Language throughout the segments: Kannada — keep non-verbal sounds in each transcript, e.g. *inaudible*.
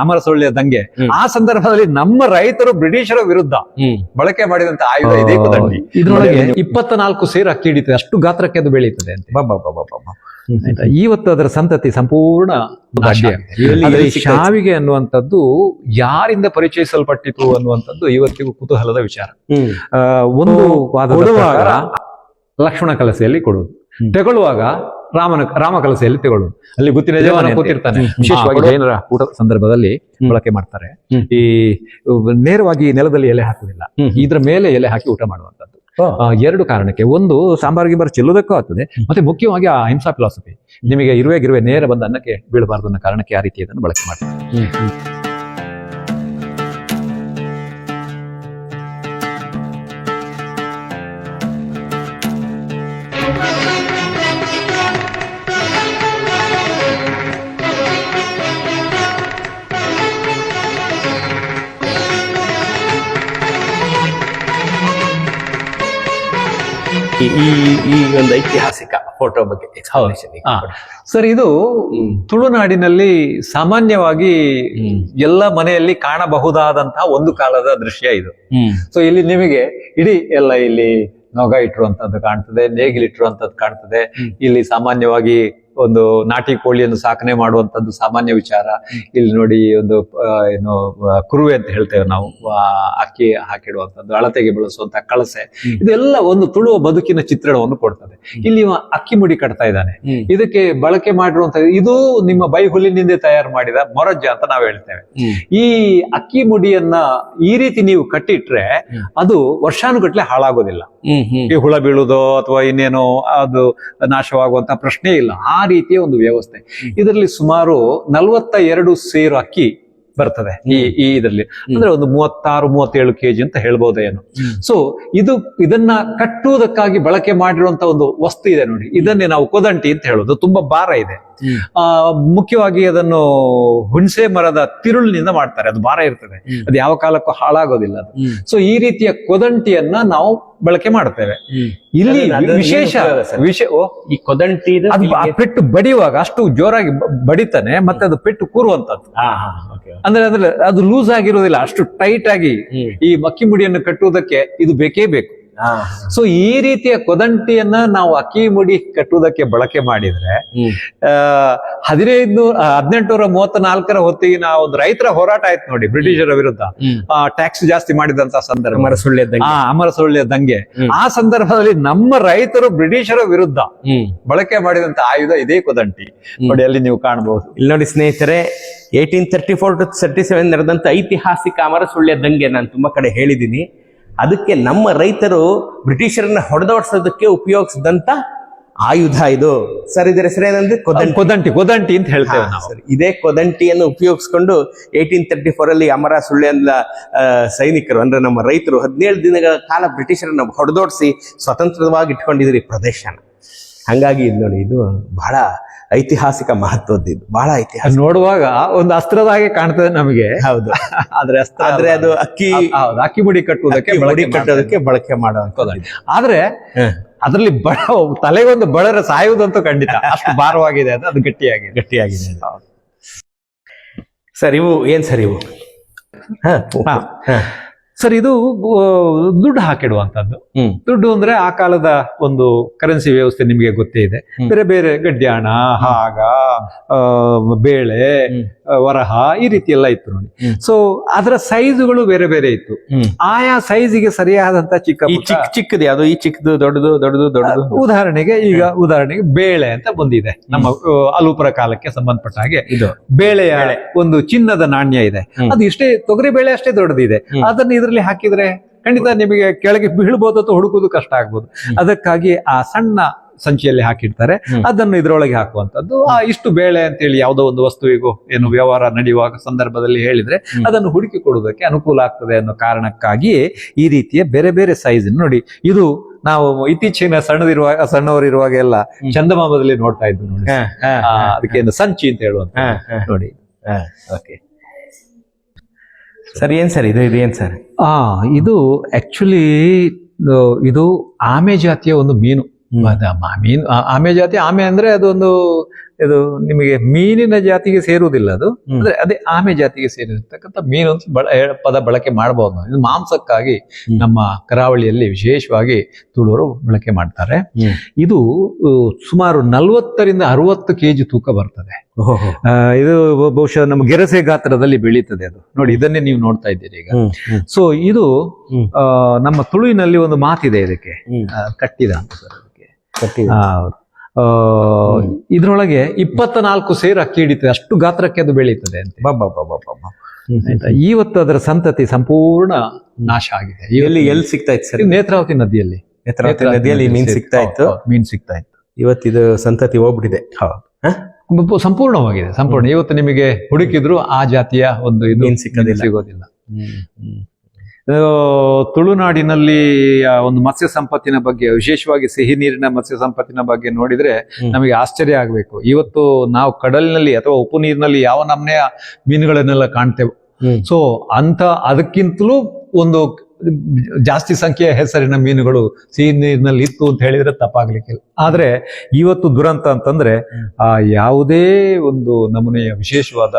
ಅಮರ ಸುಳ್ಯ ದಂಗೆ ಆ ಸಂದರ್ಭದಲ್ಲಿ ನಮ್ಮ ರೈತರು ಬ್ರಿಟಿಷರ ವಿರುದ್ಧ ಬಳಕೆ ಮಾಡಿದಂತ ಆಯುಧ ಇದೇ ಕುದಂಡಿ ಇದ್ರೊಳಗೆ ಇಪ್ಪತ್ನಾಲ್ಕು ಸೇರು ಅಕ್ಕಿ ಹಿಡಿತದೆ ಅಷ್ಟು ಗಾತ್ರಕ್ಕೆ ಅದು ಬೆಳೀತದೆ ಅಂತ? ಇವತ್ತು ಅದರ ಸಂತತಿ ಸಂಪೂರ್ಣ? ಶಾವಿಗೆ ಅನ್ನುವಂಥದ್ದು ಯಾರಿಂದ ಪರಿಚಯಿಸಲ್ಪಟ್ಟಿತು ಅನ್ನುವಂಥದ್ದು ಇವತ್ತಿಗೂ ಕುತೂಹಲದ ವಿಚಾರ. ಒಂದು ಲಕ್ಷ್ಮಣ ಕಲಸೆಯಲ್ಲಿ ಕೊಡುವುದು. ತೆಗೊಳ್ಳುವಾಗ ರಾಮನ ರಾಮ ಕಲಸೆಯಲ್ಲಿ ತಗೊಳ್ಳುವುದು ಅಲ್ಲಿ ಗೊತ್ತಿನ ಕೂತಿರ್ತಾನೆ ವಿಶೇಷವಾಗಿ ಜೈನರ ಊಟದ ಸಂದರ್ಭದಲ್ಲಿ ಬಳಕೆ ಮಾಡ್ತಾರೆ. ಈ ನೇರವಾಗಿ ನೆಲದಲ್ಲಿ ಎಲೆ ಹಾಕುದಿಲ್ಲ. ಇದ್ರ ಮೇಲೆ ಎಲೆ ಹಾಕಿ ಊಟ ಮಾಡುವಂತದ್ದು ಎರಡು ಕಾರಣಕ್ಕೆ. ಒಂದು ಸಾಂಬಾರ್ ಗಿಂಬಾರ್ ಚೆಲ್ಲೋದಕ್ಕೂ ಆಗ್ತದೆ. ಮತ್ತೆ ಮುಖ್ಯವಾಗಿ ಆ ಅಹಿಂಸಾ ಫಿಲಾಸಫಿ ನಿಮಗೆ ಇರುವೆ ಗಿರುವೆ ನೇರ ಬಂದ ಅನ್ನಕ್ಕೆ ಬೀಳಬಾರ್ದು ಅನ್ನೋ ಕಾರಣಕ್ಕೆ ಆ ರೀತಿ ಇದನ್ನು ಬಳಕೆ ಮಾಡ್ತಾರೆ. ಈ- ಈ ಒಂದು ಐತಿಹಾಸಿಕ ಫೋಟೋ ಬಗ್ಗೆ ಎಕ್ಸ್ಪ್ಲನೇಷನ್ ಸರ್ ಇದು ತುಳುನಾಡಿನಲ್ಲಿ ಸಾಮಾನ್ಯವಾಗಿ. ಎಲ್ಲ ಮನೆಯಲ್ಲಿ ಕಾಣಬಹುದಾದಂತಹ ಒಂದು ಕಾಲದ ದೃಶ್ಯ ಇದು. ಸೊ ಇಲ್ಲಿ ನಿಮಗೆ ಇಡೀ ಎಲ್ಲ ಇಲ್ಲಿ ನೊಗ ಇಟ್ಟಿರುವಂತದ್ದು ಕಾಣ್ತದೆ ನೇಗಿಲಿಟ್ಟಿರುವಂತದ್ದು ಕಾಣ್ತದೆ. ಇಲ್ಲಿ ಸಾಮಾನ್ಯವಾಗಿ ಒಂದು ನಾಟಿ ಕೋಳಿಯನ್ನು ಸಾಕಣೆ ಮಾಡುವಂತದ್ದು ಸಾಮಾನ್ಯ ವಿಚಾರ. ಇಲ್ಲಿ ನೋಡಿ ಒಂದು ಏನು ಕುರುವೆ ಅಂತ ಹೇಳ್ತೇವೆ ನಾವು. ಅಕ್ಕಿ ಹಾಕಿಡುವಂತದ್ದು ಅಳತೆಗೆ ಬಳಸುವಂತ ಕಳಸೆ. ಇದೆಲ್ಲ ಒಂದು ತುಳುವ ಬದುಕಿನ ಚಿತ್ರಣವನ್ನು ಕೊಡ್ತದೆ. ಇಲ್ಲಿ ಅಕ್ಕಿ ಮುಡಿ ಕಟ್ತಾ ಇದ್ದಾನೆ. ಇದಕ್ಕೆ ಬಳಕೆ ಮಾಡಿರುವಂತ ಇದು ನಿಮ್ಮ ಬೈ ಹುಲ್ಲಿನಿಂದ ತಯಾರು ಮಾಡಿದ ಮೊರಜ್ಜ ಅಂತ ನಾವು ಹೇಳ್ತೇವೆ. ಈ ಅಕ್ಕಿ ಮುಡಿಯನ್ನ ಈ ರೀತಿ ನೀವು ಕಟ್ಟಿಟ್ರೆ ಅದು ವರ್ಷಾನುಗಟ್ಲೆ ಹಾಳಾಗೋದಿಲ್ಲ. ಈ ಹುಳ ಬೀಳುದೋ ಅಥವಾ ಇನ್ನೇನೋ ಅದು ನಾಶವಾಗುವಂತ ಪ್ರಶ್ನೆ ಇಲ್ಲ. ಆ ರೀತಿಯ ಒಂದು ವ್ಯವಸ್ಥೆ ಇದರಲ್ಲಿ ಸುಮಾರು ನಲವತ್ತ ಎರಡು ಸೇರು ಅಕ್ಕಿ ಬರ್ತದೆ ಈ ಈ ಇದರಲ್ಲಿ ಅಂದ್ರೆ ಒಂದು ಮೂವತ್ತಾರು, ಮೂವತ್ತೇಳು ಕೆಜಿ ಅಂತ ಹೇಳ್ಬೋದೇನು. ಸೊ ಇದು, ಇದನ್ನ ಕಟ್ಟುವುದಕ್ಕಾಗಿ ಬಳಕೆ ಮಾಡಿರುವಂತ ಒಂದು ವಸ್ತು ಇದೆ ನೋಡಿ ಇದನ್ನೇ ನಾವು ಕೊದಂಟಿ ಅಂತ ಹೇಳೋದು ತುಂಬಾ ಭಾರ ಇದೆ. ಆ ಮುಖ್ಯವಾಗಿ ಅದನ್ನು ಹುಣಸೆ ಮರದ ತಿರುಳಿನಿಂದ ಮಾಡ್ತಾರೆ. ಅದು ಭಾರ ಇರ್ತದೆ. ಅದು ಯಾವ ಕಾಲಕ್ಕೂ ಹಾಳಾಗೋದಿಲ್ಲ ಅದು. ಸೊ ಈ ರೀತಿಯ ಕೊದಂಟಿಯನ್ನ ನಾವು ಬಳಕೆ ಮಾಡ್ತೇವೆ. ಇಲ್ಲಿ ವಿಶೇಷ ಓ, ಈ ಕೊದಂಟಿ ಪೆಟ್ಟು ಬಡಿಯುವಾಗ ಅಷ್ಟು ಜೋರಾಗಿ ಬಡಿತಾನೆ ಮತ್ತೆ ಅದು ಪೆಟ್ಟು ಕೂರುವಂತದ್ದು. ಅಂದ್ರೆ ಅಂದ್ರೆ ಅದು ಲೂಸ್ ಆಗಿರುವುದಿಲ್ಲ ಅಷ್ಟು ಟೈಟ್ ಆಗಿ ಈ ಮಕ್ಕಿ ಮುಡಿಯನ್ನು ಕಟ್ಟುವುದಕ್ಕೆ ಇದು ಬೇಕೇ ಬೇಕು. ಸೊ ಈ ರೀತಿಯ ಕೊದಂಟಿಯನ್ನ ನಾವು ಅಕ್ಕಿ ಮುಡಿ ಕಟ್ಟುವುದಕ್ಕೆ ಬಳಕೆ ಮಾಡಿದ್ರೆ ಹದಿನೈದು ಹದಿನೆಂಟುನೂರ ಮೂವತ್ತ್ ನಾಲ್ಕರ ಹೊತ್ತಿಗಿನ ಒಂದು ರೈತರ ಹೋರಾಟ ಆಯ್ತು ನೋಡಿ ಬ್ರಿಟಿಷರ ವಿರುದ್ಧ. ಟ್ಯಾಕ್ಸ್ ಜಾಸ್ತಿ ಮಾಡಿದಂತ ಸಂದರ್ಭ. ಅಮರ ಸುಳ್ಳೆ ಅಮರ ಸುಳ್ಯ ದಂಗೆ. ಆ ಸಂದರ್ಭದಲ್ಲಿ ನಮ್ಮ ರೈತರು ಬ್ರಿಟಿಷರ ವಿರುದ್ಧ ಬಳಕೆ ಮಾಡಿದಂತ ಆಯುಧ ಇದೇ ಕೊದಂಟಿ. ನೋಡಿ ಅಲ್ಲಿ ನೀವು ಕಾಣಬಹುದು. ಇಲ್ಲಿ ನೋಡಿ ಸ್ನೇಹಿತರೆ eighteen thirty four to thirty seven ನಡೆದಂತ ಐತಿಹಾಸಿಕ ಅಮರ ಸುಳ್ಳಿಯ ದಂಗೆ ನಾನು ತುಂಬಾ ಕಡೆ ಹೇಳಿದ್ದೀನಿ. ಅದಕ್ಕೆ ನಮ್ಮ ರೈತರು ಬ್ರಿಟಿಷರನ್ನ ಹೊಡೆದೋಡ್ಸೋದಕ್ಕೆ ಉಪಯೋಗಿಸಿದಂತ ಆಯುಧ ಇದು. ಸರ್ ಇದರ ಹೆಸರೇನಂದ್ರೆ ಕೊದಂಟಿ. ಕೊದಂಟಿ ಕೊದಂಟಿ ಅಂತ ಹೇಳ್ತೇವೆ ಸರಿ. ಇದೇ ಕೊದಂಟಿಯನ್ನು ಉಪಯೋಗಿಸ್ಕೊಂಡು ಏಯ್ಟೀನ್ ತರ್ಟಿ ಫೋರ್ ಅಲ್ಲಿ ಅಮರ ಸುಳ್ಳೆ ಆ, ಸೈನಿಕರು ಅಂದ್ರೆ ನಮ್ಮ ರೈತರು ಹದಿನೇಳು ದಿನಗಳ ಕಾಲ ಬ್ರಿಟಿಷರನ್ನ ಹೊಡೆದೋಡಿಸಿ ಸ್ವತಂತ್ರವಾಗಿ ಇಟ್ಕೊಂಡಿದ್ರು ಈ ಪ್ರದೇಶನ. ಹಂಗಾಗಿ ಇದು ನೋಡಿ ಇದು ಬಹಳ ಐತಿಹಾಸಿಕ ಮಹತ್ವದ್ದು ಇದು. ಬಹಳ ಐತಿಹಾಸಿಕ. ನೋಡುವಾಗ ಒಂದು ಅಸ್ತ್ರದ ಹಾಗೆ ಕಾಣ್ತದೆ ನಮಗೆ. ಹೌದು. *laughs* ಆದ್ರೆ ಅಸ್ತ್ರ ಆದ್ರೆ ಅದು ಅಕ್ಕಿ ಹೌದು, ಅಕ್ಕಿ ಮುಡಿ ಕಟ್ಟುವುದಕ್ಕೆ ಮುಡಿ ಕಟ್ಟೋದಕ್ಕೆ ಬಳಕೆ ಮಾಡೋ ಕೊದಂಟಿ ಆದ್ರೆ ಅದರಲ್ಲಿ ಬಳ *laughs* ತಲೆಗೊಂದು ಬಳರ ಸಾಯುವುದಂತೂ ಖಂಡಿತ. *laughs* ಅಷ್ಟು ಭಾರವಾಗಿದೆ ಅದು ಅದು ಗಟ್ಟಿಯಾಗಿದೆ. ಗಟ್ಟಿಯಾಗಿದೆ. ಸರ್ ಇವು ಏನ್ ಸರ್ ಇವು. ಸರ್ ಇದು ದುಡ್ಡು ಹಾಕಿಡುವಂತದ್ದು ದುಡ್ಡು ಅಂದ್ರೆ ಆ ಕಾಲದ ಒಂದು ಕರೆನ್ಸಿ ವ್ಯವಸ್ಥೆ ನಿಮಗೆ ಗೊತ್ತೇ ಇದೆ. ಬೇರೆ ಬೇರೆ ಗಡ್ಯಾಣ ಹಾಗ ಬೇಳೆ ವರಹ ಈ ರೀತಿ ಎಲ್ಲ ಇತ್ತು ನೋಡಿ. ಸೊ ಅದರ ಸೈಜುಗಳು ಬೇರೆ ಬೇರೆ ಇತ್ತು. ಆಯಾ ಸೈಜಿಗೆ ಸರಿಯಾದಂತ ಚಿಕ್ಕ ಚಿಕ್ಕ ಚಿಕ್ಕದು ಯಾವುದು ಈ ಚಿಕ್ಕದು ದೊಡ್ಡದು ದೊಡ್ಡದು ದೊಡ್ಡದು. ಉದಾಹರಣೆಗೆ ಈಗ ಉದಾಹರಣೆಗೆ ಬೇಳೆ ಅಂತ ಬಂದಿದೆ. ನಮ್ಮ ಅಲೂಪರ ಕಾಲಕ್ಕೆ ಸಂಬಂಧಪಟ್ಟ ಹಾಗೆ. ಇದು. ಬೇಳೆಯ ಬೇಳೆ. ಒಂದು ಚಿನ್ನದ ನಾಣ್ಯ ಇದೆ. ಅದು ಇಷ್ಟೇ ತೊಗರಿ ಬೇಳೆ ಅಷ್ಟೇ ದೊಡ್ಡದಿದೆ. ಅದನ್ನ ಇದರಲ್ಲಿ ಹಾಕಿದ್ರೆ ಖಂಡಿತ ನಿಮಗೆ ಕೆಳಗೆ ಬೀಳ್ಬೋದು ಅಥವಾ ಹುಡುಕುವುದು ಕಷ್ಟ ಆಗ್ಬೋದು. ಅದಕ್ಕಾಗಿ ಆ ಸಣ್ಣ ಸಂಚಿಯಲ್ಲಿ ಹಾಕಿಡ್ತಾರೆ. ಅದನ್ನು ಇದರೊಳಗೆ ಹಾಕುವಂತದ್ದು ಆ ಇಷ್ಟು ಬೇಳೆ ಅಂತೇಳಿ ಯಾವುದೋ ಒಂದು ವಸ್ತುವಿಗೂ ಏನು ವ್ಯವಹಾರ ನಡೆಯುವಾಗ ಸಂದರ್ಭದಲ್ಲಿ ಹೇಳಿದ್ರೆ ಅದನ್ನು ಹುಡುಕಿ ಕೊಡುವುದಕ್ಕೆ ಅನುಕೂಲ ಆಗ್ತದೆ ಅನ್ನೋ ಕಾರಣಕ್ಕಾಗಿಯೇ ಈ ರೀತಿಯ ಬೇರೆ ಬೇರೆ ಸೈಜ್ ನೋಡಿ. ಇದು ನಾವು ಇತ್ತೀಚಿನ ಸಣ್ಣದಿರುವ ಸಣ್ಣವರಿರುವಾಗ ಎಲ್ಲ. ಚಂದಮಾಮದಲ್ಲಿ ನೋಡ್ತಾ ಇದ್ವಿ ನೋಡಿ. ಅದಕ್ಕೆ ಸಂಚಿ ಅಂತ ಹೇಳುವಂತ ನೋಡಿ. ಹ, ಓಕೆ ಸರ್ ಏನು ಸರ್ ಇದು? ಇದು ಏನ್ ಸರ್? ಆ ಇದು ಆ್ಯಕ್ಚುಲಿ ಇದು ಆಮೆ ಜಾತಿಯ ಒಂದು ಮೀನು. ಮೀನು ಆಮೆ ಜಾತಿ ಆಮೆ ಅಂದ್ರೆ ಅದೊಂದು ಇದು ನಿಮಗೆ ಮೀನಿನ ಜಾತಿಗೆ ಸೇರುವುದಿಲ್ಲ ಅದು. ಅಂದ್ರೆ ಅದೇ ಆಮೆ ಜಾತಿಗೆ ಸೇರಿರ್ತಕ್ಕಂಥ ಮೀನು ಅಂತ ಬಳ ಪದ ಬಳಕೆ ಮಾಡಬಹುದು ಇದು ಮಾಂಸಕ್ಕಾಗಿ ನಮ್ಮ ಕರಾವಳಿಯಲ್ಲಿ ವಿಶೇಷವಾಗಿ ತುಳುವರು ಬಳಕೆ ಮಾಡ್ತಾರೆ. ಇದು ಸುಮಾರು ನಲವತ್ತರಿಂದ ಅರವತ್ತು ಕೆಜಿ ತೂಕ ಬರ್ತದೆ. ಇದು ಬಹುಶಃ ನಮ್ಮ ಗೆರಸೆ ಗಾತ್ರದಲ್ಲಿ ಬೆಳೀತದೆ ಅದು. ನೋಡಿ ಇದನ್ನೇ ನೀವು ನೋಡ್ತಾ ಇದ್ದೀರಿ ಈಗ. ಸೊ ಇದು. ನಮ್ಮ ತುಳುವಿನಲ್ಲಿ ಒಂದು ಮಾತಿದೆ ಇದಕ್ಕೆ. ಕಟ್ಟಿದ ಅಂತ ಸರ್ ಅದಕ್ಕೆ. ಇದ್ರೊಳಗೆ ಇಪ್ಪತ್ತ ನಾಲ್ಕು ಸೇರು ಅಕ್ಕಿ ಹಿಡಿತದೆ. ಅಷ್ಟು ಗಾತ್ರಕ್ಕೆ ಅದು ಬೆಳೀತದೆ ಅಂತ. ಆಯ್ತಾ? ಇವತ್ತು ಅದರ ಸಂತತಿ ಸಂಪೂರ್ಣ ನಾಶ ಆಗಿದೆ. ಎಲ್ಲಿ ಎಲ್ಲಿ ಸಿಗ್ತಾ ಇತ್ತು ಸರ್? ನೇತ್ರಾವತಿ ನದಿಯಲ್ಲಿ. ನೇತ್ರಾವತಿ ನದಿಯಲ್ಲಿ ಮೀನ್ ಸಿಗ್ತಾ ಇತ್ತು. ಮೀನ್ ಸಿಗ್ತಾ ಇತ್ತು. ಇವತ್ತಿದು ಸಂತತಿ ಹೋಗ್ಬಿಟ್ಟಿದೆ. ಸಂಪೂರ್ಣವಾಗಿದೆ ಸಂಪೂರ್ಣ. ಇವತ್ತು ನಿಮಗೆ ಹುಡುಕಿದ್ರು ಆ ಜಾತಿಯ ಒಂದು ಇದು. ಸಿಗೋದಿಲ್ಲ. ತುಳುನಾಡಿನಲ್ಲಿ ಒಂದು ಮತ್ಸ್ಯ ಸಂಪತ್ತಿನ ಬಗ್ಗೆ ವಿಶೇಷವಾಗಿ ಸಿಹಿ ನೀರಿನ ಮತ್ಸ್ಯ ಸಂಪತ್ತಿನ ಬಗ್ಗೆ ನೋಡಿದ್ರೆ ನಮಗೆ ಆಶ್ಚರ್ಯ ಆಗಬೇಕು. ಇವತ್ತು ನಾವು ಕಡಲಿನಲ್ಲಿ ಅಥವಾ ಉಪ್ಪು ನೀರಿನಲ್ಲಿ ಯಾವ ನಮ್ಮನೆಯ ಮೀನುಗಳನ್ನೆಲ್ಲ ಕಾಣ್ತೇವೆ. ಸೊ ಅಂತ ಅದಕ್ಕಿಂತಲೂ ಒಂದು ಜಾಸ್ತಿ ಸಂಖ್ಯೆಯ ಹೆಸರಿನ ಮೀನುಗಳು ಸಿಹಿ ನೀರಿನಲ್ಲಿ ಇತ್ತು ಅಂತ ಹೇಳಿದ್ರೆ ತಪ್ಪಾಗ್ಲಿಕ್ಕಿಲ್ಲ ಆದರೆ ಇವತ್ತು ದುರಂತ ಅಂತಂದ್ರೆ ಆ ಯಾವುದೇ ಒಂದು ನಮೂನೆಯ ವಿಶೇಷವಾದ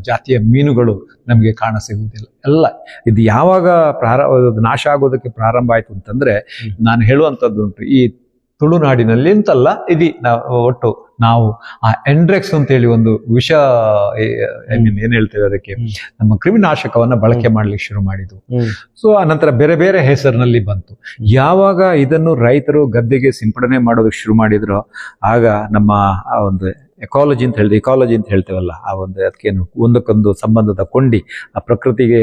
ಜಾತಿಯ ಮೀನುಗಳು ನಮಗೆ ಕಾಣ ಸಿಗುವುದಿಲ್ಲ. ಎಲ್ಲ. ಇದು ಯಾವಾಗ ಪ್ರಾರ ನಾಶ ಆಗೋದಕ್ಕೆ ಪ್ರಾರಂಭ ಆಯ್ತು ಅಂತಂದ್ರೆ. ನಾನು ಹೇಳುವಂಥದ್ದುಂಟು ಈ ತುಳುನಾಡಿನಲ್ಲಿ ಅಂತಲ್ಲ ಇದು ನಾವು ಒಟ್ಟು ನಾವು ಆ ಎಂಡ್ರೆಕ್ಸ್ ಅಂತ ಹೇಳಿ ಒಂದು ವಿಷ ಐ ಮೀನ್ ಏನ್ ಹೇಳ್ತೇವೆ ಅದಕ್ಕೆ? ನಮ್ಮ ಕ್ರಿಮಿನಾಶಕವನ್ನ ಬಳಕೆ ಮಾಡ್ಲಿಕ್ಕೆ ಶುರು ಮಾಡಿದ್ವು ಸೊ ಆ ನಂತರ ಬೇರೆ ಬೇರೆ ಹೆಸರಿನಲ್ಲಿ ಬಂತು. ಯಾವಾಗ ಇದನ್ನು ರೈತರು ಗದ್ದೆಗೆ ಸಿಂಪಡಣೆ ಮಾಡೋದಕ್ಕೆ ಶುರು ಮಾಡಿದ್ರು ಆಗ ನಮ್ಮ ಆ ಒಂದು ಎಕಾಲಜಿ ಅಂತ ಹೇಳಿದೆ ಇಕಾಲಜಿ ಅಂತ ಹೇಳ್ತೇವಲ್ಲ ಆ ಒಂದು ಅದಕ್ಕೇನು ಒಂದಕ್ಕೊಂದು ಸಂಬಂಧದ ಕೊಂಡಿ ಆ ಪ್ರಕೃತಿಗೆ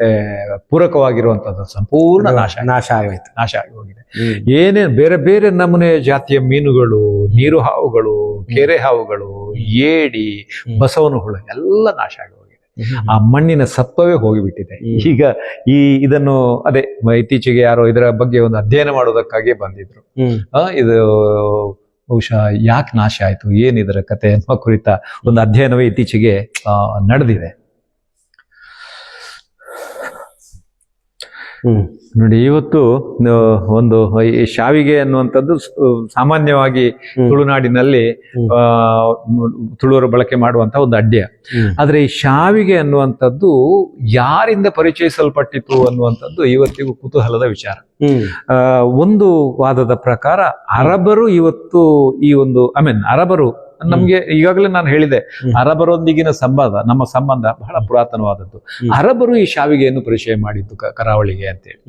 ಆ, ಪೂರಕವಾಗಿರುವಂತದ್ದು ಸಂಪೂರ್ಣ ನಾಶ ನಾಶ ಆಗೋಯ್ತು. ನಾಶ ಆಗಿ ಹೋಗಿದೆ ಏನೇ ಬೇರೆ ಬೇರೆ ನಮೂನೆ ಜಾತಿಯ ಮೀನುಗಳು ನೀರು ಹಾವುಗಳು ಕೆರೆ ಹಾವುಗಳು ಏಡಿ. ಬಸವನ ಹುಳ ಎಲ್ಲ ನಾಶ ಆಗಿ ಹೋಗಿದೆ ಆ ಮಣ್ಣಿನ ಸತ್ವವೇ ಹೋಗಿಬಿಟ್ಟಿದೆ. ಈಗ ಈ ಇದನ್ನು ಅದೇ ಇತ್ತೀಚೆಗೆ ಯಾರೋ ಇದರ ಬಗ್ಗೆ ಒಂದು ಅಧ್ಯಯನ ಮಾಡೋದಕ್ಕಾಗಿ ಬಂದಿದ್ರು. ಇದು ಬಹುಶಃ ಯಾಕೆ ನಾಶ ಆಯಿತು? ಏನಿದರ ಕತೆ ಅನ್ನೋ ಕುರಿತ ಒಂದು ಅಧ್ಯಯನವೇ ಇತ್ತೀಚೆಗೆ ನಡೆದಿದೆ. ನೋಡಿ ಇವತ್ತು ಒಂದು ಈ ಶಾವಿಗೆ ಅನ್ನುವಂಥದ್ದು ಸಾಮಾನ್ಯವಾಗಿ ತುಳುನಾಡಿನಲ್ಲಿ. ತುಳುವರು ಬಳಕೆ ಮಾಡುವಂತಹ ಒಂದು ಅಡ್ಡ್ಯ. ಆದ್ರೆ ಈ ಶಾವಿಗೆ ಅನ್ನುವಂಥದ್ದು ಯಾರಿಂದ ಪರಿಚಯಿಸಲ್ಪಟ್ಟಿತು ಅನ್ನುವಂಥದ್ದು ಇವತ್ತಿಗೂ ಕುತೂಹಲದ ವಿಚಾರ. ಆ, ಒಂದು ವಾದದ ಪ್ರಕಾರ ಅರಬರು ಇವತ್ತು ಈ ಒಂದು ಐ ಮೀನ್ ಅರಬರು ನಮ್ಗೆ ಈಗಾಗಲೇ ನಾನು ಹೇಳಿದೆ ಅರಬರೊಂದಿಗಿನ ಸಂಬಂಧ ನಮ್ಮ ಸಂಬಂಧ ಬಹಳ ಪುರಾತನವಾದದ್ದು. ಅರಬರು ಈ ಶಾವಿಗೆಯನ್ನು ಪರಿಚಯ ಮಾಡಿದ್ದು ಕರಾವಳಿಗೆ ಅಂತೇಳಿ.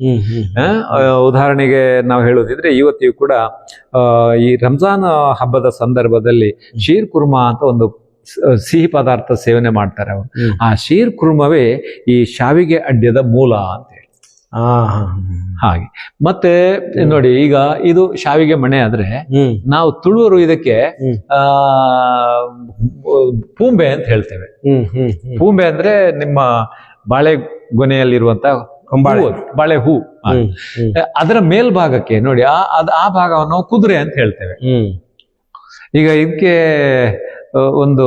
ಉದಾಹರಣೆಗೆ ನಾವು ಹೇಳೋದಿದ್ರೆ ಇವತ್ತಿಗೂ ಕೂಡ ಆ, ಈ ರಂಜಾನ್ ಹಬ್ಬದ ಸಂದರ್ಭದಲ್ಲಿ ಶೀರ್ ಕುರ್ಮಾ ಅಂತ ಒಂದು ಸಿಹಿ ಪದಾರ್ಥ ಸೇವನೆ ಮಾಡ್ತಾರೆ ಅವರು. ಆ ಶೀರ್ ಕುರ್ಮವೇ ಈ ಶಾವಿಗೆ ಅಡ್ಡ್ಯದ ಮೂಲ ಅಂತ. ಹಾಗೆ. ಮತ್ತೆ ನೋಡಿ ಈಗ ಇದು ಶಾವಿಗೆ ಮಣೆ ಆದ್ರೆ ನಾವು ತುಳುವರು ಇದಕ್ಕೆ ಆ ಪೂಂಬೆ ಅಂತ ಹೇಳ್ತೇವೆ. ಪೂಂಬೆ ಅಂದ್ರೆ ನಿಮ್ಮ ಬಾಳೆ ಗೊನೆಯಲ್ಲಿರುವಂತ ಬಾಳೆ ಹೂ. ಅದರ ಮೇಲ್ಭಾಗಕ್ಕೆ ನೋಡಿ ಆ ಆ ಭಾಗವನ್ನು ನಾವು ಕುದುರೆ ಅಂತ ಹೇಳ್ತೇವೆ. ಈಗ ಇದಕ್ಕೆ ಒಂದು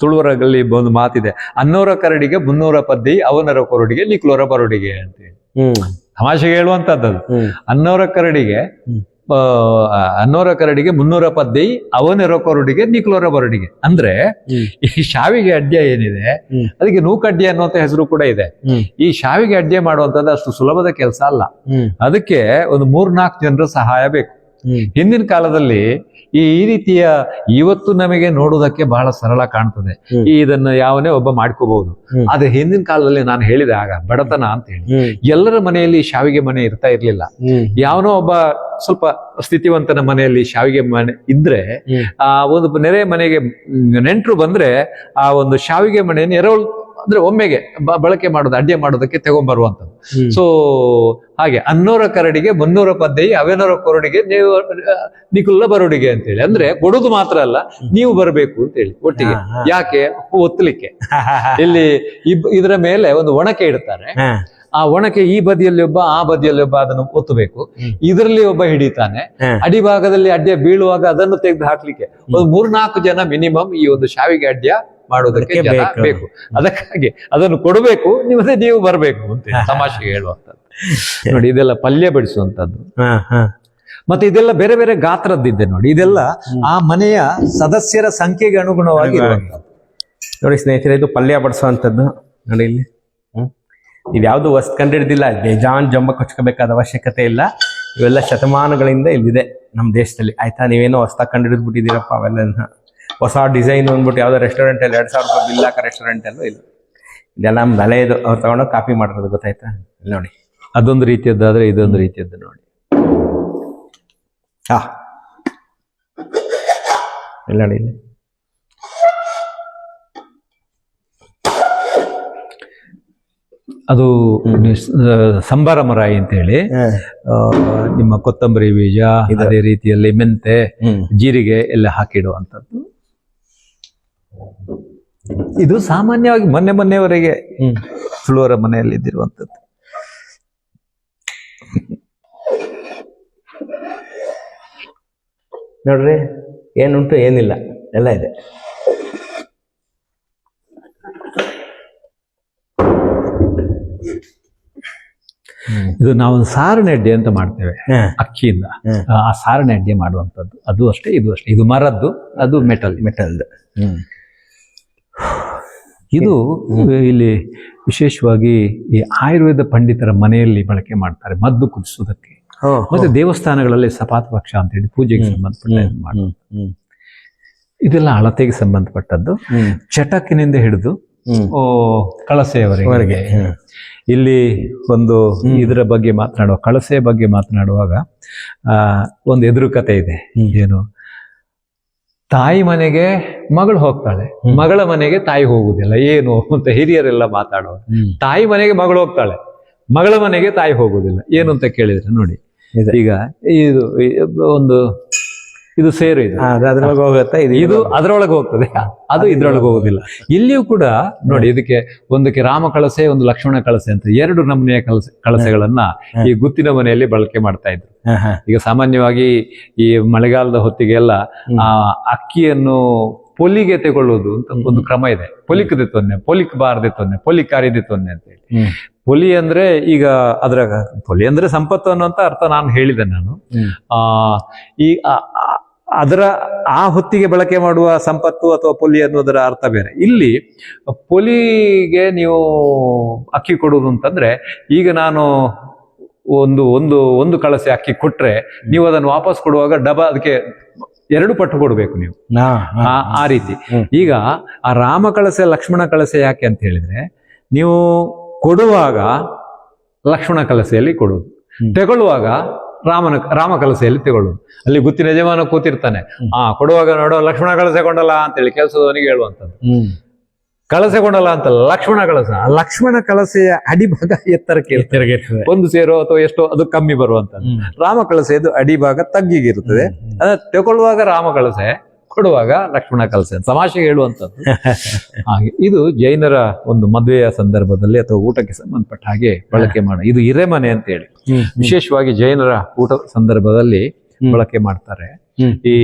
ತುಳುವರಲ್ಲಿ ಒಂದು ಮಾತಿದೆ ಅನ್ನೋರ ಕರಡಿಗೆ ಮುನ್ನೂರ ಪದ್ದಿ ಅವನರ ಕೊರಡಿಗೆ ನಿಕ್ಲೋರ ಬರಡಿಗೆ ಅಂತ ತಮಾಷೆಗೆ ಹೇಳುವಂತದ್ದು. ಅನ್ನೋರ ಕರಡಿಗೆ. ಅನ್ನೋರ ಕರಡಿಗೆ ಮುನ್ನೂರ ಪದ್ದಿ ಅವನರ ಕೊರಡಿಗೆ ನಿಕ್ಲೋರ ಬರಡಿಗೆ. ಅಂದ್ರೆ ಈ ಶಾವಿಗೆ ಅಡ್ಡ ಏನಿದೆ. ಅದಕ್ಕೆ ನೂಕಡ್ಡಿ ಅನ್ನುವಂತ ಹೆಸರು ಕೂಡ ಇದೆ. ಈ ಶಾವಿಗೆ ಅಡ್ಡೆ ಮಾಡುವಂತದ್ದು ಅಷ್ಟು ಸುಲಭದ ಕೆಲಸ ಅಲ್ಲ. ಅದಕ್ಕೆ ಒಂದು ಮೂರ್ನಾಲ್ಕು ಜನರ ಸಹಾಯ ಬೇಕು. ಹಿಂದಿನ ಕಾಲದಲ್ಲಿ ಈ ಈ ರೀತಿಯ ಇವತ್ತು ನಮಗೆ ನೋಡುವುದಕ್ಕೆ ಬಹಳ ಸರಳ ಕಾಣ್ತದೆ. ಈ ಇದನ್ನು ಯಾವನೇ ಒಬ್ಬ ಮಾಡ್ಕೋಬಹುದು. ಆದ್ರೆ ಹಿಂದಿನ ಕಾಲದಲ್ಲಿ ನಾನು ಹೇಳಿದೆ ಆಗ ಬಡತನ ಅಂತ ಹೇಳಿ. ಎಲ್ಲರ ಮನೆಯಲ್ಲಿ ಶಾವಿಗೆ ಮನೆ ಇರ್ತಾ ಇರ್ಲಿಲ್ಲ. ಯಾವನೋ ಒಬ್ಬ ಸ್ವಲ್ಪ ಸ್ಥಿತಿವಂತನ ಮನೆಯಲ್ಲಿ ಶಾವಿಗೆ ಮನೆ ಇದ್ರೆ ಆ ಒಂದು ನೆರೆ ಮನೆಗೆ ನೆಂಟರು ಬಂದ್ರೆ ಆ ಒಂದು ಶಾವಿಗೆ ಮನೆ ಎರವಳು ಅಂದ್ರೆ ಒಮ್ಮೆಗೆ ಬಳಕೆ ಮಾಡೋದು ಅಡ್ಡೆ ಮಾಡೋದಕ್ಕೆ ತಗೊಂಡ್ಬರುವಂಥದ್ದು ಹ್ಮ್. ಸೊ ಹಾಗೆ ಅನ್ನೋರ ಕರಡಿಗೆ ಮುನ್ನೂರ ಪದ್ಯ ಅವೆನೋರ ಕೊರಡಿಗೆ ನೀವು ನಿಕುಲ್ಲ ಬರೋಡಿಗೆ ಅಂತೇಳಿ. ಅಂದ್ರೆ ಕೊಡುದು ಮಾತ್ರ ಅಲ್ಲ ನೀವು ಬರಬೇಕು ಅಂತೇಳಿ ಒಟ್ಟಿಗೆ. ಹಾ, ಹಾ. ಯಾಕೆ? ಒತ್ತಲಿಕ್ಕೆ *laughs* ಇಲ್ಲಿ ಇಬ್ ಇದರ ಮೇಲೆ ಒಂದು ಒಣಕೆ ಇಡ್ತಾರೆ. ಆ ಒಣಕೆ ಈ ಬದಿಯಲ್ಲಿ ಒಬ್ಬ ಆ ಬದಿಯಲ್ಲಿ ಒಬ್ಬ ಅದನ್ನು ಒತ್ತಬೇಕು. ಇದರಲ್ಲಿ ಒಬ್ಬ ಹಿಡಿತಾನೆ. ಅಡಿಭಾಗದಲ್ಲಿ ಅಡ್ಡ ಬೀಳುವಾಗ ಅದನ್ನು ತೆಗೆದು ಹಾಕ್ಲಿಕ್ಕೆ. ಒಂದು ಮೂರ್ನಾಲ್ಕು ಜನ ಮಿನಿಮಮ್ ಈ ಒಂದು ಶಾವಿಗೆ ಅಡ್ಡ ಮಾಡೋದಕ್ಕೆ ಬೇಕು. ಅದಕ್ಕಾಗಿ ಅದನ್ನು ಕೊಡಬೇಕು ನಿಮ್ಮದೇ ನೀವು ಬರಬೇಕು ಅಂತ ತಮಾಷೆ ತಮಾಷೆಗೆ ಹೇಳುವಂಥದ್ದು. *laughs* ನೋಡಿ ಇದೆಲ್ಲ ಪಲ್ಯ ಬಡಿಸುವಂತದ್ದು ಹಾ. ಹಾ. ಮತ್ತೆ ಇದೆಲ್ಲ ಬೇರೆ ಬೇರೆ ಗಾತ್ರದ್ದಿದೆ ನೋಡಿ. ಇದೆಲ್ಲ ಆ ಮನೆಯ ಸದಸ್ಯರ ಸಂಖ್ಯೆಗೆ ಅನುಗುಣವಾಗಿ ನೋಡಿ ಸ್ನೇಹಿತರೆ ಇದು ಪಲ್ಯ ಬಡಿಸುವಂತದ್ದು ನೋಡಿ ಇಲ್ಲಿ. ಹ್ಮ್. ಇದ್ಯಾವುದು ವಸ್ತು ಕಂಡಿಡ್ದಿಲ್ಲ. ಬೇಜಾನ್ ಜಂಬ ಕೊಚ್ಕೋಬೇಕಾದ ಅವಶ್ಯಕತೆ ಇಲ್ಲ. ಇವೆಲ್ಲ ಶತಮಾನಗಳಿಂದ ಇಲ್ಲಿದೆ ನಮ್ಮ ದೇಶದಲ್ಲಿ. ಆಯ್ತಾ? ನೀವೇನೋ ಹೊಸ್ದಾಗಿ ಕಂಡು ಹಿಡಿದ್ಬಿಟ್ಟಿದ್ದೀರಪ್ಪ ಅವೆಲ್ಲ. ಹೊಸ ಡಿಸೈನ್ ಅಂದ್ಬಿಟ್ಟು ಯಾವುದೋ ರೆಸ್ಟೋರೆಂಟ್ ಅಲ್ಲಿ ಎರಡ್ ಸಾವಿರ ರೂಪಾಯಿ ಬಿಲ್ ಹಾಕೋ ರೆಸ್ಟೋರೆಂಟ್ ಅಲ್ಲೂ ಇಲ್ಲ? ಇದೆಲ್ಲ ನಮ್ದು ಹಳೆಯದು ಅವ್ರು ತಗೊಂಡು ಕಾಪಿ ಮಾಡಿರೋದು ಗೊತ್ತಾಯ್ತಾ? ಇಲ್ಲಿ ನೋಡಿ. ಅದೊಂದು ರೀತಿಯದ್ದಾದ್ರೆ ಇದೊಂದು ರೀತಿಯದ್ದು ನೋಡಿ. ಹಾ. ಇಲ್ಲ ನೋಡಿ ಇಲ್ಲಿ. ಅದು ಸಂಬಾರ ಮರಾಯಿ ಅಂತ ಹೇಳಿ ನಿಮ್ಮ ಕೊತ್ತಂಬರಿ ಬೀಜ ಅದೇ ರೀತಿಯಲ್ಲಿ ಮೆಂತೆ ಜೀರಿಗೆ ಎಲ್ಲ ಹಾಕಿಡುವಂಥದ್ದು. ಇದು ಸಾಮಾನ್ಯವಾಗಿ ಮೊನ್ನೆ ಮೊನ್ನೆವರೆಗೆ ಸುಳುವರ ಮನೆಯಲ್ಲಿ ಇದ್ದಿರುವಂಥದ್ದು. ನೋಡ್ರಿ ಏನುಂಟು ಏನಿಲ್ಲ ಎಲ್ಲ ಇದೆ. ಇದು ನಾವು ಸಾರಣೆ ಅಡ್ಡೆ ಅಂತ ಮಾಡ್ತೇವೆ. ಅಕ್ಕಿಯಿಂದ. ಆ ಸಾರಣೆ ಅಡ್ಡಿ ಮಾಡುವಂಥದ್ದು. ಅದು ಅಷ್ಟೇ ಇದು ಅಷ್ಟೇ. ಇದು ಮರದ್ದು ಅದು ಮೆಟಲ್ ಮೆಟಲ್ದು ಹ್ಮ್. ಇದು ಇಲ್ಲಿ ವಿಶೇಷವಾಗಿ ಈ ಆಯುರ್ವೇದ ಪಂಡಿತರ ಮನೆಯಲ್ಲಿ ಬಳಕೆ ಮಾಡ್ತಾರೆ ಮದ್ದು ಕುದಿಸೋದಕ್ಕೆ ಮತ್ತೆ ದೇವಸ್ಥಾನಗಳಲ್ಲಿ ಸಪಾತ ಪಕ್ಷ ಅಂತ ಹೇಳಿ ಪೂಜೆಗೆ ಸಂಬಂಧಪಟ್ಟ ಇದೆಲ್ಲ ಅಳತೆಗೆ ಸಂಬಂಧಪಟ್ಟದ್ದು. ಚಟಕಿನಿಂದ ಹಿಡಿದು ಓ ಕಳಸೆಯವರೆಗೆ. ಇಲ್ಲಿ ಒಂದು ಇದರ ಬಗ್ಗೆ ಮಾತನಾಡುವ ಕಳಸೆಯ ಬಗ್ಗೆ ಮಾತನಾಡುವಾಗ ಒಂದು ಎದುರು ಕತೆ ಇದೆ ಏನು? ತಾಯಿ ಮನೆಗೆ ಮಗಳು ಹೋಗ್ತಾಳೆ. ಮಗಳ ಮನೆಗೆ ತಾಯಿ ಹೋಗುದಿಲ್ಲ. ಏನು ಅಂತ ಹಿರಿಯರೆಲ್ಲ ಮಾತಾಡೋ ಹ್ಮ್. ತಾಯಿ ಮನೆಗೆ ಮಗಳು ಹೋಗ್ತಾಳೆ. ಮಗಳ ಮನೆಗೆ ತಾಯಿ ಹೋಗುದಿಲ್ಲ. ಏನು ಅಂತ ಕೇಳಿದ್ರೆ ನೋಡಿ. ಈಗ ಇದು ಒಂದು ಇದು ಸೇರು ಇದು ಅದು ಅದ್ರೊಳಗೆ ಹೋಗುತ್ತೆ ಇದು ಇದು ಅದರೊಳಗೆ ಹೋಗ್ತದೆ. ಅದು ಇದ್ರೊಳಗೆ ಹೋಗುದಿಲ್ಲ. ಇಲ್ಲಿಯೂ ಕೂಡ ನೋಡಿ ಇದಕ್ಕೆ ಒಂದಕ್ಕೆ ರಾಮ ಕಳಸೆ ಒಂದು ಲಕ್ಷ್ಮಣ ಕಳಸೆ ಅಂತ ಎರಡು ನಮೂನೆಯ ಕಳಸೆ ಕಳಸೆಗಳನ್ನ ಈ ಗುತ್ತಿನ ಮನೆಯಲ್ಲಿ ಬಳಕೆ ಮಾಡ್ತಾ ಇದ್ರು. ಈಗ ಸಾಮಾನ್ಯವಾಗಿ ಈ ಮಳೆಗಾಲದ ಹೊತ್ತಿಗೆಲ್ಲ ಆ ಅಕ್ಕಿಯನ್ನು ಪೊಲಿಗೆ ತಗೊಳ್ಳೋದು ಅಂತ ಒಂದು ಕ್ರಮ ಇದೆ. ಪೊಲಿಕದೆ ತೊನ್ನೆ ಪೊಲಿಕ್ ಬಾರದೆ ತೊನ್ನೆ ಪೊಲಿಕ್ ಕಾರಿದೆ ತೊನ್ನೆ ಅಂತ ಹೇಳಿ. ಪೊಲಿ ಅಂದ್ರೆ ಈಗ ಅದರ ಪೊಲಿ ಅಂದ್ರೆ ಸಂಪತ್ತು ಅನ್ನುವಂತ ಅರ್ಥ ನಾನು ಹೇಳಿದೆ ನಾನು. ಆ ಈ ಅದರ ಆ ಹೊತ್ತಿಗೆ ಬಳಕೆ ಮಾಡುವ ಸಂಪತ್ತು ಅಥವಾ ಪೊಲಿ ಅನ್ನೋದರ ಅರ್ಥ ಬೇರೆ. ಇಲ್ಲಿ ಪೊಲಿಗೆ ನೀವು ಅಕ್ಕಿ ಕೊಡುವುದು ಅಂತಂದ್ರೆ ಈಗ ನಾನು ಒಂದು ಒಂದು ಒಂದು ಕಳಸೆ ಅಕ್ಕಿ ಕೊಟ್ರೆ ನೀವು ಅದನ್ನು ವಾಪಸ್ ಕೊಡುವಾಗ ಡಬ ಅದಕ್ಕೆ ಎರಡು ಪಟ್ಟು ಕೊಡಬೇಕು ನೀವು. ಆ ರೀತಿ. ಈಗ ಆ ರಾಮ ಕಳಸೆ ಲಕ್ಷ್ಮಣ ಕಳಸೆ ಯಾಕೆ ಅಂತ ಹೇಳಿದ್ರೆ ನೀವು ಕೊಡುವಾಗ ಲಕ್ಷ್ಮಣ ಕಲಸೆಯಲ್ಲಿ ಕೊಡುವುದು. ತಗೊಳ್ಳುವಾಗ ರಾಮನ ರಾಮ ಕಲಸೆಯಲ್ಲಿ ತಗೊಳ್ಳುವುದು? ಅಲ್ಲಿ ಗುತ್ತಿನ ಯಜಮಾನ ಕೂತಿರ್ತಾನೆ. ಆ ಕೊಡುವಾಗ ನೋಡೋ ಲಕ್ಷ್ಮಣ ಕಳಸೆ ಕೊಂಡಲ್ಲ ಅಂತೇಳಿ ಕೆಲಸದವನಿಗೆ ಹೇಳುವಂಥದ್ದು. ಕಳಸೆ ಕೊಂಡಲ್ಲ ಅಂತ ಲಕ್ಷ್ಮಣ ಕಳಸ ಲಕ್ಷ್ಮಣ ಕಳಸೆಯ ಅಡಿಭಾಗ ಎತ್ತರಕ್ಕೆ ಇರ್ತದೆ. ಒಂದು ಸೇರೋ ಅಥವಾ ಎಷ್ಟೋ ಅದು ಕಮ್ಮಿ ಬರುವಂತದ್ದು ಹ್ಮ್. ರಾಮ ಕಳಸೆಯದು ಅಡಿಭಾಗ ತಗ್ಗಿಗಿರುತ್ತದೆ. ಅದ ತಗೊಳ್ಳುವಾಗ ರಾಮ ಕಳಸೆ ಕೊಡುವಾಗ ಲಕ್ಷ್ಮಣ ಕಲಸೆ ತಮಾಷೆ ಹೇಳುವಂತದ್ದು ಹೇಳುವಂಥದ್ದು. ಹಾಗೆ ಇದು ಜೈನರ ಒಂದು ಮದುವೆಯ ಸಂದರ್ಭದಲ್ಲಿ ಅಥವಾ ಊಟಕ್ಕೆ ಸಂಬಂಧಪಟ್ಟ ಹಾಗೆ ಬಳಕೆ ಮಾಡ ಇದು ಹಿರೇಮನೆ ಅಂತ ಹೇಳಿ. ವಿಶೇಷವಾಗಿ ಜೈನರ ಊಟ ಸಂದರ್ಭದಲ್ಲಿ. ಬಳಕೆ ಮಾಡ್ತಾರೆ. ಈ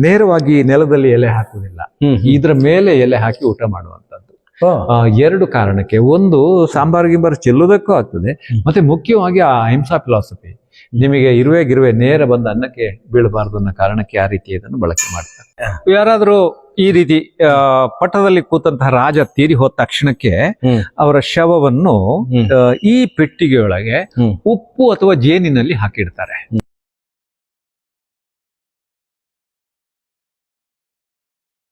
ನೇರವಾಗಿ ನೆಲದಲ್ಲಿ ಎಲೆ ಹಾಕುವುದಿಲ್ಲ. ಇದ್ರ ಮೇಲೆ ಎಲೆ ಹಾಕಿ ಊಟ ಮಾಡುವಂತದ್ದು ಆ, ಎರಡು ಕಾರಣಕ್ಕೆ. ಒಂದು ಸಾಂಬಾರ್ ಗಿಂಬಾರ್ ಚೆಲ್ಲುವುದಕ್ಕೂ ಆಗ್ತದೆ. ಮತ್ತೆ ಮುಖ್ಯವಾಗಿ ಆ ಅಹಿಂಸಾ ಫಿಲಾಸಫಿ ನಿಮಗೆ ಇರುವೆ ಗಿರುವೆ ನೇರ ಬಂದ ಅನ್ನಕ್ಕೆ ಬೀಳಬಾರದು ಅನ್ನೋ ಕಾರಣಕ್ಕೆ ಆ ರೀತಿ ಇದನ್ನು ಬಳಕೆ ಮಾಡ್ತಾರೆ. ಯಾರಾದರೂ ಈ ರೀತಿ ಪಟ್ಟದಲ್ಲಿ ಕೂತಂತಹ ರಾಜ ತೀರಿ ಹೋದ ತಕ್ಷಣಕ್ಕೆ ಅವರ ಶವವನ್ನು ಈ ಪೆಟ್ಟಿಗೆಯೊಳಗೆ ಉಪ್ಪು ಅಥವಾ ಜೇನಿನಲ್ಲಿ ಹಾಕಿಡ್ತಾರೆ.